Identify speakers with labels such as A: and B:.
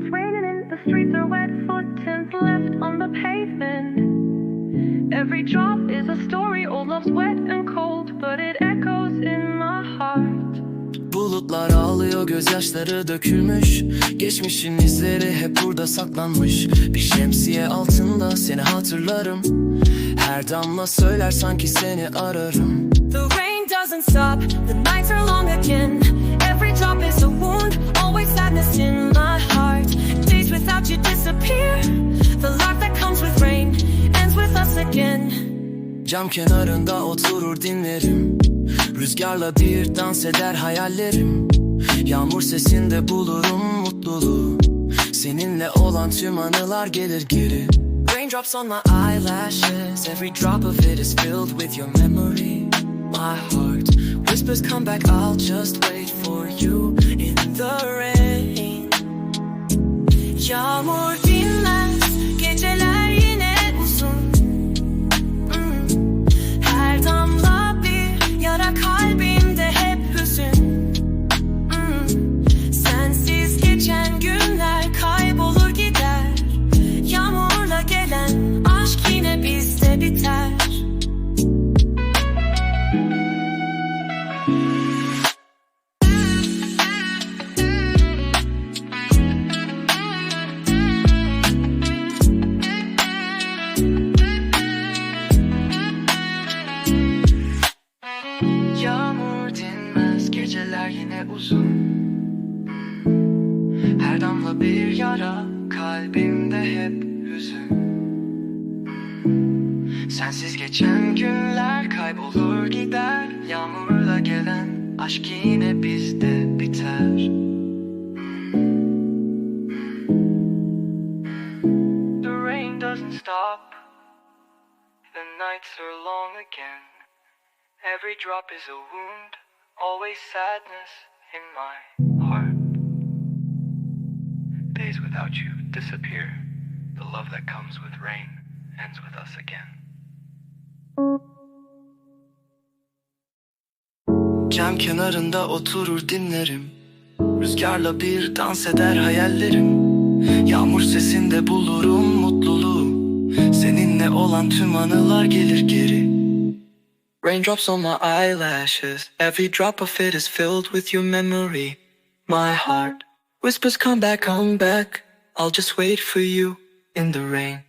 A: It's raining and the streets are wet, footprints left on the pavement. Every drop is a story, old love's wet and cold, but it echoes in my heart.
B: Bulutlar ağlıyor gözyaşları dökülmüş Geçmişin izleri hep burada saklanmış Bir şemsiye altında seni hatırlarım Her damla söyler sanki seni ararım
C: The rain doesn't stop, the nights are long again. Again.
B: Cam kenarında oturur dinlerim. Rüzgarla bir dans eder hayallerim. Yağmur sesinde bulurum mutluluğu. Seninle olan tüm anılar gelir geri. Raindrops on my eyelashes. Every drop of it is filled with your memory. My heart whispers come back I'll just wait for you in the rain.
C: Yağmur
B: yine uzun. Her damla bir yara kalbimde hep hüzün. Sensiz geçen günler kaybolur gider Yağmurla gelen aşk yine bizde biter. The rain doesn't stop The nights are long again. Every drop is a wound, always sadness in my heart. Days without you disappear. The love that comes with rain ends with us again. Cam kenarında oturur dinlerim. Rüzgarla bir dans eder hayallerim. Yağmur sesinde bulurum mutluluğu. Seninle olan tüm anılar gelir geri. Raindrops on my eyelashes. Every drop of it is filled with your memory. My heart whispers, Come back, come back. I'll just wait for you in the rain.